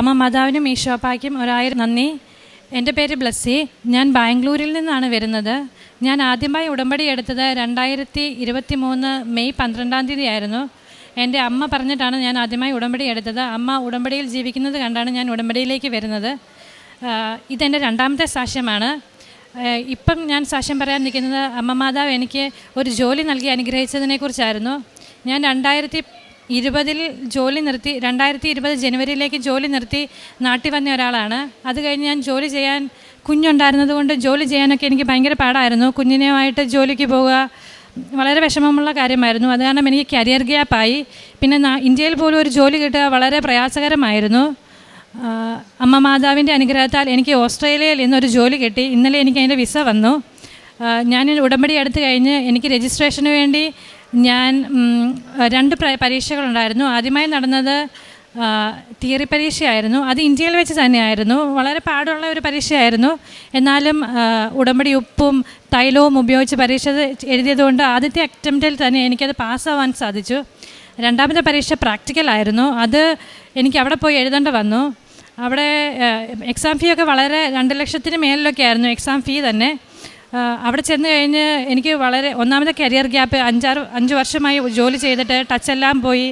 അമ്മ മാതാവിനും ഈശോപ്പായ്ക്കും ഒരായിരം നന്ദി. എന്റെ പേര് ബ്ലസ്സി. ഞാൻ ബാംഗ്ലൂരിൽ നിന്നാണ് വരുന്നത്. ഞാൻ ആദ്യമായി ഉടമ്പടി എടുത്തത് രണ്ടായിരത്തി ഇരുപത്തി മൂന്ന് മെയ് പന്ത്രണ്ടാം തീയതി ആയിരുന്നു എന്റെ അമ്മ പറഞ്ഞിട്ടാണ് ഞാൻ ആദ്യമായി ഉടമ്പടി എടുത്തത്. അമ്മ ഉടമ്പടിയിൽ ജീവിക്കുന്നത് കണ്ടാണ് ഞാൻ ഉടമ്പടിയിലേക്ക് വരുന്നത്. ഇതെന്റെ രണ്ടാമത്തെ സാക്ഷ്യമാണ്. ഇപ്പം ഞാൻ സാക്ഷ്യം പറയാൻ നിൽക്കുന്നത് അമ്മ മാതാവ് എനിക്ക് ഒരു ജോലി നൽകി അനുഗ്രഹിച്ചതിനെക്കുറിച്ചായിരുന്നു. ഞാൻ രണ്ടായിരത്തി ഇരുപതിൽ ജോലി നിർത്തി രണ്ടായിരത്തി ഇരുപത് ജനുവരിയിലേക്ക് ജോലി നിർത്തി നാട്ടിൽ വന്ന ഒരാളാണ്. അത് കഴിഞ്ഞ് ഞാൻ ജോലി ചെയ്യാൻ കുഞ്ഞുണ്ടായിരുന്നത് കൊണ്ട് ജോലി ചെയ്യാനൊക്കെ എനിക്ക് ഭയങ്കര പാടായിരുന്നു. കുഞ്ഞിനുമായിട്ട് ജോലിക്ക് പോവുക വളരെ വിഷമമുള്ള കാര്യമായിരുന്നു. അത് കാരണം എനിക്ക് കരിയർ ഗ്യാപ്പായി. പിന്നെ ഇന്ത്യയിൽ പോലും ഒരു ജോലി കിട്ടുക വളരെ പ്രയാസകരമായിരുന്നു. അമ്മ മാതാവിന്റെ അനുഗ്രഹത്താൽ എനിക്ക് ഓസ്ട്രേലിയയിൽ ഇന്നൊരു ജോലി കിട്ടി. ഇന്നലെ എനിക്ക് അതിന്റെ വിസ വന്നു. ഞാൻ ഉടമ്പടി എടുത്തു കഴിഞ്ഞ് എനിക്ക് രജിസ്ട്രേഷന് വേണ്ടി ഞാൻ രണ്ട് പ്ര- പരീക്ഷകളുണ്ടായിരുന്നു. ആദ്യമായി നടന്നത് തിയറി പരീക്ഷയായിരുന്നു. അത് ഇന്ത്യയിൽ വെച്ച് തന്നെയായിരുന്നു. വളരെ പാടുള്ള ഒരു പരീക്ഷയായിരുന്നു. എന്നാലും ഉടമ്പടി ഉപ്പും തൈലവും ഉപയോഗിച്ച് പരീക്ഷ എഴുതിയതുകൊണ്ട് ആദ്യത്തെ അറ്റംപ്റ്റിൽ തന്നെ എനിക്കത് പാസ്സാവാൻ സാധിച്ചു. രണ്ടാമത്തെ പരീക്ഷ പ്രാക്ടിക്കലായിരുന്നു അത് എനിക്ക് അവിടെ പോയി എഴുതേണ്ട വന്നു. അവിടെ എക്സാം ഫീ ഒക്കെ വളരെ രണ്ട് ലക്ഷത്തിന് മേലിലൊക്കെ ആയിരുന്നു. എക്സാം ഫീ തന്നെ. അവിടെ ചെന്ന് കഴിഞ്ഞ് എനിക്ക് വളരെ ഒന്നാമത്തെ കരിയർ ഗ്യാപ്പ് അഞ്ചാറ് അഞ്ച് വർഷമായി ജോലി ചെയ്തിട്ട് ടച്ചെല്ലാം പോയി.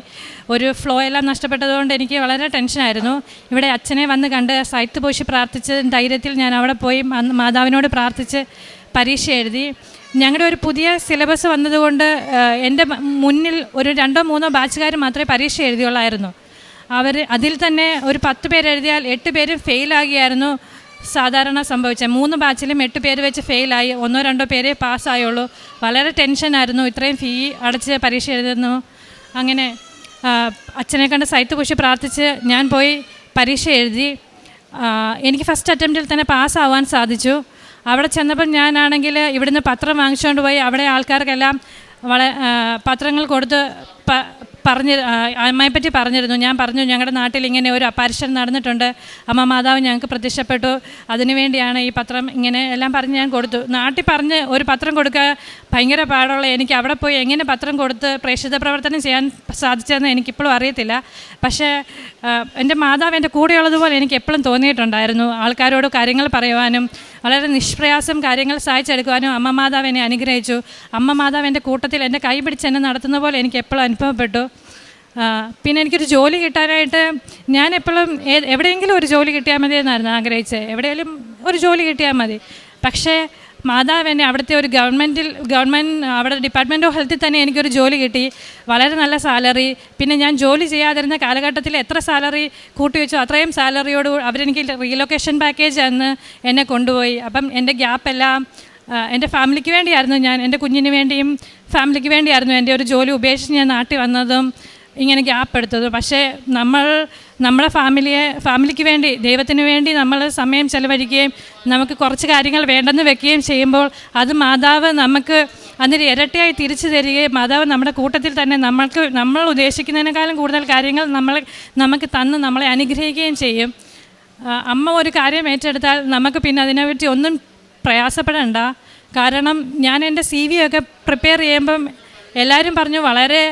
ഒരു ഫ്ലോ എല്ലാം നഷ്ടപ്പെട്ടതുകൊണ്ട് എനിക്ക് വളരെ ടെൻഷനായിരുന്നു ഇവിടെ അച്ഛനെ വന്ന് കണ്ട് സൈത്ത് പോഷി പ്രാർത്ഥിച്ച് ധൈര്യത്തിൽ ഞാൻ അവിടെ പോയി മാതാവിനോട് പ്രാർത്ഥിച്ച് പരീക്ഷ എഴുതി. ഞങ്ങളുടെ ഒരു പുതിയ സിലബസ് വന്നതുകൊണ്ട് എന്റെ മുന്നിൽ ഒരു രണ്ടോ മൂന്നോ ബാച്ചുകാർ മാത്രമേ പരീക്ഷ എഴുതിയുള്ളായിരുന്നു. അവർ അതിൽ തന്നെ ഒരു പത്ത് പേരെഴുതിയാൽ എട്ട് പേരും ഫെയിലാകിയായിരുന്നു സാധാരണ സംഭവിച്ചത് മൂന്ന് ബാച്ചിലും എട്ട് പേര് വെച്ച് ഫെയിലായി. ഒന്നോ രണ്ടോ പേരെ പാസ്സായുള്ളൂ. വളരെ ടെൻഷനായിരുന്നു. ഇത്രയും ഫീ അടച്ച് പരീക്ഷ എഴുതുന്നു. അങ്ങനെ അച്ഛനെ കണ്ട് സൈത്ത് കുശി പ്രാർത്ഥിച്ച് ഞാൻ പോയി പരീക്ഷ എഴുതി. എനിക്ക് ഫസ്റ്റ് അറ്റംപ്റ്റിൽ തന്നെ പാസ്സാവാൻ സാധിച്ചു. അവിടെ ചെന്നപ്പോൾ ഞാനാണെങ്കിൽ ഇവിടുന്ന് പത്രം വാങ്ങിച്ചുകൊണ്ട് പോയി. അവിടെ ആൾക്കാർക്കെല്ലാം വള പത്രങ്ങൾ കൊടുത്ത് പറഞ്ഞ് അമ്മയെ പറ്റി പറഞ്ഞിരുന്നു. ഞാൻ പറഞ്ഞു ഞങ്ങളുടെ നാട്ടിൽ ഇങ്ങനെ ഒരു അപ്പാരിഷൻ നടന്നിട്ടുണ്ട്. അമ്മ മാതാവ് ഞങ്ങൾക്ക് പ്രത്യക്ഷപ്പെട്ടു. അതിനുവേണ്ടിയാണ് ഈ പത്രം ഇങ്ങനെ എല്ലാം പറഞ്ഞ് ഞാൻ കൊടുത്തു. നാട്ടിൽ പറഞ്ഞ് ഒരു പത്രം കൊടുക്കുക ഭയങ്കര പാടുള്ള എനിക്ക് അവിടെ പോയി എങ്ങനെ പത്രം കൊടുത്ത് പ്രേക്ഷിത പ്രവർത്തനം ചെയ്യാൻ സാധിച്ചതെന്ന് എനിക്കിപ്പോഴും അറിയത്തില്ല. പക്ഷേ എന്റെ മാതാവ് എന്റെ കൂടെയുള്ളതുപോലെ എനിക്ക് എപ്പോഴും തോന്നിയിട്ടുണ്ടായിരുന്നു. ആൾക്കാരോട് കാര്യങ്ങൾ പറയുവാനും വളരെ നിഷ്പ്രയാസം കാര്യങ്ങൾ സഹായിച്ചെടുക്കുവാനും അമ്മ മാതാവ് എന്നെ അനുഗ്രഹിച്ചു. അമ്മ മാതാവ് എന്റെ കൂട്ടത്തിൽ എന്റെ കൈ പിടിച്ച് എന്നെ നടത്തുന്ന പോലെ എനിക്ക് എപ്പോഴും അനുഭവപ്പെട്ടു. പിന്നെ എനിക്കൊരു ജോലി കിട്ടാനായിട്ട് ഞാൻ എപ്പോഴും എവിടെയെങ്കിലും ഒരു ജോലി കിട്ടിയാൽ മതി എന്നായിരുന്നു ആഗ്രഹിച്ചത്. എവിടെയെങ്കിലും ഒരു ജോലി കിട്ടിയാൽ മതി. പക്ഷേ മാതാവ് എന്നെ അവിടുത്തെ ഒരു ഗവൺമെന്റിൽ ഗവൺമെന്റ് അവിടെ ഡിപ്പാർട്ട്മെന്റ് ഓഫ് ഹെൽത്തിൽ തന്നെ എനിക്കൊരു ജോലി കിട്ടി. വളരെ നല്ല സാലറി. പിന്നെ ഞാൻ ജോലി ചെയ്യാതിരുന്ന കാലഘട്ടത്തിൽ എത്ര സാലറി കൂട്ടി വെച്ചോ അത്രയും സാലറിയോട് അവരെനിക്ക് റീലൊക്കേഷൻ പാക്കേജ് അന്ന് എന്നെ കൊണ്ടുപോയി. അപ്പം എന്റെ ഗ്യാപ്പ് എല്ലാം എന്റെ ഫാമിലിക്ക് വേണ്ടിയായിരുന്നു ഞാൻ എന്റെ കുഞ്ഞിന് വേണ്ടിയും ഫാമിലിക്ക് വേണ്ടിയായിരുന്നു എന്റെ ഒരു ജോലി ഉപേക്ഷിച്ച് ഞാൻ നാട്ടിൽ വന്നതും ഇങ്ങനെ ഗ്യാപ്പ് എടുത്തതും. പക്ഷേ നമ്മൾ നമ്മുടെ ഫാമിലിയെ ഫാമിലിക്ക് വേണ്ടി ദൈവത്തിന് വേണ്ടി നമ്മൾ സമയം ചെലവഴിക്കുകയും നമുക്ക് കുറച്ച് കാര്യങ്ങൾ വേണ്ടെന്ന് വെക്കുകയും ചെയ്യുമ്പോൾ അത് മാതാവ് നമുക്ക് അതിന് ഇരട്ടിയായി തിരിച്ചു തരികയും മാതാവ് നമ്മുടെ കൂട്ടത്തിൽ തന്നെ നമ്മൾക്ക് നമ്മൾ ഉദ്ദേശിക്കുന്നതിനേക്കാളും കൂടുതൽ കാര്യങ്ങൾ നമ്മൾ നമുക്ക് തന്ന് നമ്മളെ അനുഗ്രഹിക്കുകയും ചെയ്യും. അമ്മ ഒരു കാര്യം ഏറ്റെടുത്താൽ നമുക്ക് പിന്നെ അതിനെപ്പറ്റി ഒന്നും പ്രയാസപ്പെടണ്ട. കാരണം ഞാൻ എന്റെ സി വി ഒക്കെ പ്രിപ്പയർ ചെയ്യുമ്പം എല്ലാവരും പറഞ്ഞു വളരെ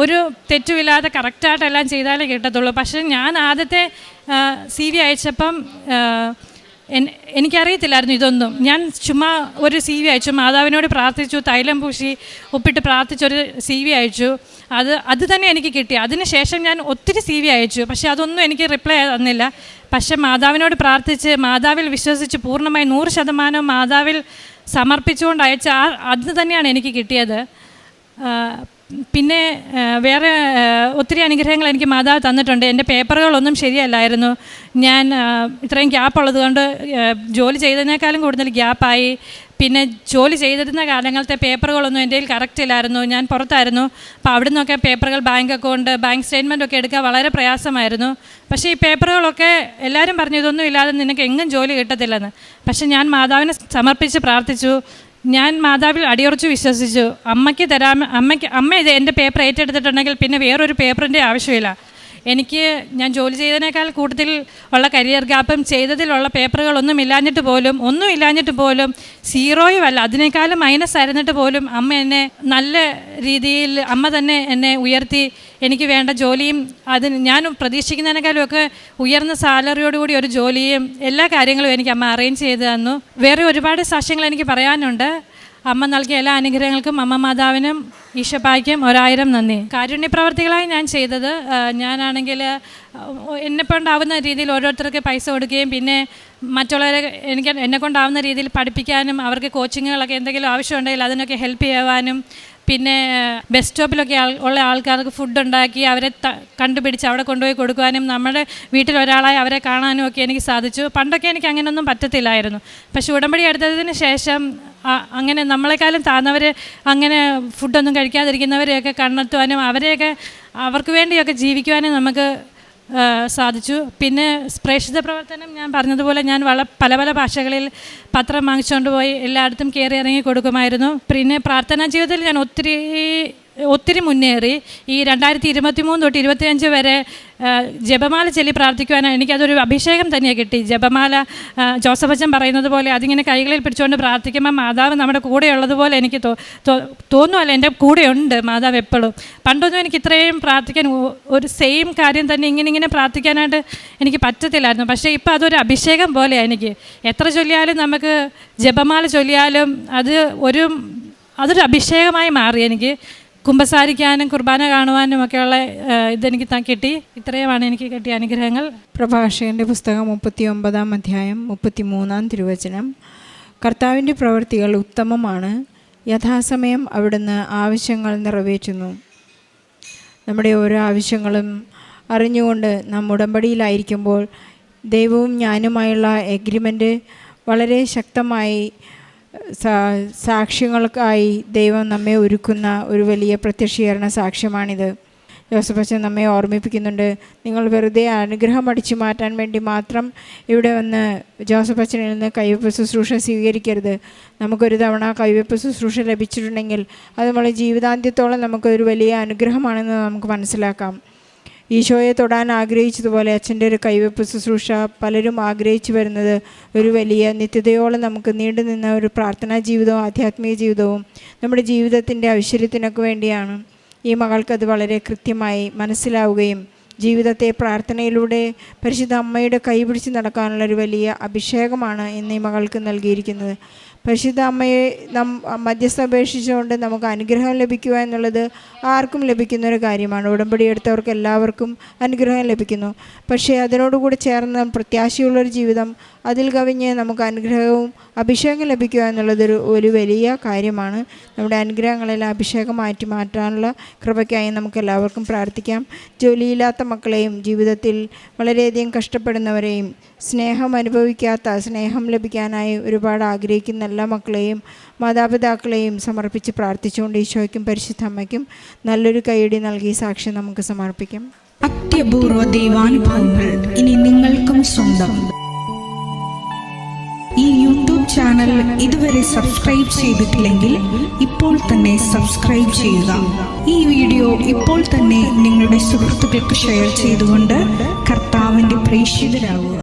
ഒരു തെറ്റുമില്ലാതെ കറക്റ്റായിട്ടെല്ലാം ചെയ്താലേ കിട്ടത്തുള്ളൂ. പക്ഷേ ഞാൻ ആദ്യത്തെ സി വി അയച്ചപ്പം എനിക്കറിയത്തില്ലായിരുന്നു ഇതൊന്നും. ഞാൻ ചുമ്മാ ഒരു സി വി അയച്ചു. മാതാവിനോട് പ്രാർത്ഥിച്ചു തൈലം പൂശി ഒപ്പിട്ട് പ്രാർത്ഥിച്ചൊരു സി വി അയച്ചു. അത് അത് തന്നെ എനിക്ക് കിട്ടി. അതിനുശേഷം ഞാൻ ഒത്തിരി സി വി അയച്ചു. പക്ഷേ അതൊന്നും എനിക്ക് റിപ്ലൈ തന്നില്ല. പക്ഷേ മാതാവിനോട് പ്രാർത്ഥിച്ച് മാതാവിൽ വിശ്വസിച്ച് പൂർണമായി നൂറ് ശതമാനം മാതാവിൽ സമർപ്പിച്ചുകൊണ്ട് അയച്ച ആ അത് തന്നെയാണ് എനിക്ക് കിട്ടിയത്. പിന്നെ വേറെ ഒത്തിരി അനുഗ്രഹങ്ങൾ എനിക്ക് മാതാവ് തന്നിട്ടുണ്ട്. എന്റെ പേപ്പറുകളൊന്നും ശരിയല്ലായിരുന്നു. ഞാൻ ഇത്രയും ഗ്യാപ്പ് ഉള്ളത് കൊണ്ട് ജോലി ചെയ്തതിനേക്കാളും കൂടുതൽ ഗ്യാപ്പായി. പിന്നെ ജോലി ചെയ്തിരുന്ന കാലങ്ങളത്തെ പേപ്പറുകളൊന്നും എന്റെ കയ്യിൽ കറക്റ്റ് ഇല്ലായിരുന്നു. ഞാൻ പുറത്തായിരുന്നു. അപ്പോൾ അവിടെ നിന്നൊക്കെ പേപ്പറുകൾ ബാങ്ക് അക്കൗണ്ട് ബാങ്ക് സ്റ്റേറ്റ്മെന്റ് ഒക്കെ എടുക്കാൻ വളരെ പ്രയാസമായിരുന്നു. പക്ഷേ ഈ പേപ്പറുകളൊക്കെ എല്ലാവരും പറഞ്ഞു ഇതൊന്നും ഇല്ലാതെ നിനക്ക് എങ്ങും ജോലി കിട്ടത്തില്ലെന്ന്. പക്ഷേ ഞാൻ മാതാവിനെ സമർപ്പിച്ച് പ്രാർത്ഥിച്ചു. ഞാൻ മാതാവിൽ അടിയുറച്ച് വിശ്വസിച്ചു. അമ്മയ്ക്ക് തരാൻ അമ്മയ്ക്ക് അമ്മ ഇത് എന്റെ പേപ്പർ ഏറ്റെടുത്തിട്ടുണ്ടെങ്കിൽ പിന്നെ വേറൊരു പേപ്പറിന്റെ ആവശ്യമില്ല. എനിക്ക് ഞാൻ ജോലി ചെയ്തതിനേക്കാൾ കൂടുതൽ ഉള്ള കരിയർ ഗ്യാപ്പും ചെയ്തതിലുള്ള പേപ്പറുകളൊന്നും ഇല്ലാഞ്ഞിട്ട് പോലും ഒന്നും ഇല്ലാഞ്ഞിട്ട് പോലും സീറോയും അല്ല അതിനേക്കാളും മൈനസ് ആയിരുന്നിട്ട് പോലും അമ്മ എന്നെ നല്ല രീതിയിൽ അമ്മ തന്നെ എന്നെ ഉയർത്തി എനിക്ക് വേണ്ട ജോലിയും അതിന് ഞാൻ പ്രതീക്ഷിക്കുന്നതിനേക്കാളും ഒക്കെ ഉയർന്ന സാലറിയോടുകൂടി ഒരു ജോലിയും എല്ലാ കാര്യങ്ങളും എനിക്ക് അമ്മ അറേഞ്ച് ചെയ്ത് തന്നു. വേറെ ഒരുപാട് സാക്ഷ്യങ്ങൾ എനിക്ക് പറയാനുണ്ട്. അമ്മ നൽകിയ എല്ലാ അനുഗ്രഹങ്ങൾക്കും അമ്മ മാതാവിനും ഈശപ്പായ്ക്കും ഒരായിരം നന്ദി. കാരുണ്യ പ്രവർത്തികളായി ഞാൻ ചെയ്തത് ഞാനാണെങ്കിൽ എന്നെ കൊണ്ടാവുന്ന രീതിയിൽ ഓരോരുത്തർക്ക് പൈസ കൊടുക്കുകയും പിന്നെ മറ്റുള്ളവരെ എനിക്ക് എന്നെക്കൊണ്ടാവുന്ന രീതിയിൽ പഠിപ്പിക്കാനും അവർക്ക് കോച്ചിങ്ങുകളൊക്കെ എന്തെങ്കിലും ആവശ്യമുണ്ടെങ്കിൽ അതിനൊക്കെ ഹെൽപ്പ് ചെയ്യുവാനും പിന്നെ ബസ് സ്റ്റോപ്പിലൊക്കെ ഉള്ള ആൾക്കാർക്ക് ഫുഡ് ഉണ്ടാക്കി അവരെ കണ്ടുപിടിച്ച് അവിടെ കൊണ്ടുപോയി കൊടുക്കുവാനും നമ്മുടെ വീട്ടിൽ ഒരാളായി അവരെ കാണാനും ഒക്കെ എനിക്ക് സാധിച്ചു. പണ്ടൊക്കെ എനിക്ക് അങ്ങനെയൊന്നും പറ്റത്തില്ലായിരുന്നു. പക്ഷേ ഉടമ്പടി എടുത്തതിന് ശേഷം അങ്ങനെ നമ്മളെക്കാളും താഴ്ന്നവർ അങ്ങനെ ഫുഡൊന്നും കഴിക്കാതിരിക്കുന്നവരെയൊക്കെ കണ്ടെത്തുവാനും അവരെയൊക്കെ അവർക്ക് വേണ്ടിയൊക്കെ ജീവിക്കുവാനും നമുക്ക് സാധിച്ചു. പിന്നെ പ്രേക്ഷിത പ്രവർത്തനം ഞാൻ പറഞ്ഞതുപോലെ ഞാൻ വള പല പല ഭാഷകളിൽ പത്രം വാങ്ങിച്ചുകൊണ്ട് പോയി എല്ലായിടത്തും കയറി ഇറങ്ങി കൊടുക്കുമായിരുന്നു. പിന്നെ പ്രാർത്ഥനാ ജീവിതത്തിൽ ഞാൻ ഒത്തിരി ഒത്തിരി മുന്നേറി. ഈ രണ്ടായിരത്തി ഇരുപത്തി മൂന്ന് തൊട്ട് ഇരുപത്തിയഞ്ച് വരെ ജപമാല ചൊല്ലി പ്രാർത്ഥിക്കുവാനാണ് എനിക്കതൊരു അഭിഷേകം തന്നെയാണ് കിട്ടി. ജപമാല ജോസഫ് അച്ഛൻ പറയുന്നത് പോലെ അതിങ്ങനെ കൈകളിൽ പിടിച്ചുകൊണ്ട് പ്രാർത്ഥിക്കുമ്പോൾ മാതാവ് നമ്മുടെ കൂടെ ഉള്ളതുപോലെ എനിക്ക് തോന്നുമല്ല എന്റെ കൂടെയുണ്ട് മാതാവ് എപ്പോഴും. പണ്ടൊന്നും എനിക്ക് ഇത്രയും പ്രാർത്ഥിക്കാൻ ഒരു സെയിം കാര്യം തന്നെ ഇങ്ങനെ ഇങ്ങനെ പ്രാർത്ഥിക്കാനായിട്ട് എനിക്ക് പറ്റത്തില്ലായിരുന്നു. പക്ഷേ ഇപ്പോൾ അതൊരു അഭിഷേകം പോലെയാണ് എനിക്ക്. എത്ര ചൊല്ലിയാലും നമുക്ക് ജപമാല ചൊല്ലിയാലും അത് ഒരു അതൊരു അഭിഷേകമായി മാറി എനിക്ക്. കുമ്പസാരിക്കാനും കുർബാന കാണുവാനും ഒക്കെയുള്ള ഇതെനിക്ക് കിട്ടി. ഇത്രയുമാണ് എനിക്ക് കിട്ടിയ അനുഗ്രഹങ്ങൾ. പ്രഭാഷകന്റെ പുസ്തകം മുപ്പത്തി ഒമ്പതാം അധ്യായം മുപ്പത്തി മൂന്നാം തിരുവചനം. കർത്താവിന്റെ പ്രവൃത്തികൾ ഉത്തമമാണ്. യഥാസമയം അവിടുന്ന് ആവശ്യങ്ങൾ നിറവേറ്റുന്നു. നമ്മുടെ ഓരോ ആവശ്യങ്ങളും അറിഞ്ഞുകൊണ്ട് നാം ഉടമ്പടിയിലായിരിക്കുമ്പോൾ ദൈവവും ഞാനുമായുള്ള എഗ്രിമെന്റ് വളരെ ശക്തമായി സാക്ഷ്യങ്ങൾക്കായി ദൈവം നമ്മെ ഒരുക്കുന്ന ഒരു വലിയ പ്രത്യക്ഷീകരണ സാക്ഷ്യമാണിത്. ജോസഫ് അച്ഛൻ നമ്മെ ഓർമ്മിപ്പിക്കുന്നുണ്ട് നിങ്ങൾ വെറുതെ അനുഗ്രഹം അടിച്ചു മാറ്റാൻ വേണ്ടി മാത്രം ഇവിടെ വന്ന് ജോസഫ് അച്ഛനിൽ നിന്ന് കൈവപ്പ് ശുശ്രൂഷ സ്വീകരിക്കരുത്. നമുക്കൊരു തവണ കൈവപ്പ് ശുശ്രൂഷ ലഭിച്ചിട്ടുണ്ടെങ്കിൽ അത് നമ്മളെ ജീവിതാന്ത്യത്തോളം നമുക്കൊരു വലിയ അനുഗ്രഹമാണെന്ന് നമുക്ക് മനസ്സിലാക്കാം. ഈശോയെ തൊടാൻ ആഗ്രഹിച്ചതുപോലെ അച്ഛന്റെ ഒരു കൈവെപ്പ് ശുശ്രൂഷ പലരും ആഗ്രഹിച്ചു വരുന്നത് ഒരു വലിയ നിത്യതയോളം നമുക്ക് നീണ്ടു നിന്ന ഒരു പ്രാർത്ഥനാ ജീവിതവും ആധ്യാത്മിക ജീവിതവും നമ്മുടെ ജീവിതത്തിന്റെ ഐശ്വര്യത്തിനൊക്കെ വേണ്ടിയാണ്. ഈ മകൾക്കത് വളരെ കൃത്യമായി മനസ്സിലാവുകയും ജീവിതത്തെ പ്രാർത്ഥനയിലൂടെ പരിശുദ്ധ അമ്മയുടെ കൈപിടിച്ച് നടക്കാനുള്ള ഒരു വലിയ അഭിഷേകമാണ് ഇന്ന് ഈ മകൾക്ക് നൽകിയിരിക്കുന്നത്. പരിശുദ്ധ അമ്മയെ നം മധ്യസ്ഥ അപേക്ഷിച്ചുകൊണ്ട് നമുക്ക് അനുഗ്രഹം ലഭിക്കുക എന്നുള്ളത് ആർക്കും ലഭിക്കുന്ന ഒരു കാര്യമാണ്. ഉടമ്പടി എടുത്തവർക്ക് എല്ലാവർക്കും അനുഗ്രഹം ലഭിക്കുന്നു. പക്ഷേ അതിനോടുകൂടി ചേർന്ന് പ്രത്യാശയുള്ളൊരു ജീവിതം അതിൽ കവിഞ്ഞ് നമുക്ക് അനുഗ്രഹവും അഭിഷേകം ലഭിക്കുക എന്നുള്ളതൊരു ഒരു വലിയ കാര്യമാണ്. നമ്മുടെ അനുഗ്രഹങ്ങളെല്ലാം അഭിഷേകം മാറ്റി മാറ്റാനുള്ള കൃപയ്ക്കായി നമുക്ക് എല്ലാവർക്കും പ്രാർത്ഥിക്കാം. ജോലിയില്ലാത്ത മക്കളെയും ജീവിതത്തിൽ വളരെയധികം കഷ്ടപ്പെടുന്നവരെയും സ്നേഹം അനുഭവിക്കാത്ത സ്നേഹം ലഭിക്കാനായി ഒരുപാട് ആഗ്രഹിക്കുന്ന എല്ലാ മക്കളെയും മാതാപിതാക്കളെയും സമർപ്പിച്ച് പ്രാർത്ഥിച്ചുകൊണ്ട് ഈശോയ്ക്കും പരിശുദ്ധ അമ്മയ്ക്കും നല്ലൊരു കൈയടി നൽകി സാക്ഷ്യം നമുക്ക് സമർപ്പിക്കാം. അത്യപൂർവ ദൈവാനുഭവങ്ങൾ ഇനി നിങ്ങൾക്കും സ്വന്തം. ഈ യൂട്യൂബ് ചാനൽ ഇതുവരെ സബ്സ്ക്രൈബ് ചെയ്തിട്ടില്ലെങ്കിൽ ഇപ്പോൾ തന്നെ സബ്സ്ക്രൈബ് ചെയ്യുക. ഈ വീഡിയോ ഇപ്പോൾ തന്നെ നിങ്ങളുടെ സുഹൃത്തുക്കൾക്ക് ഷെയർ ചെയ്തുകൊണ്ട് കർത്താവിന്റെ പ്രേക്ഷിതരാകുക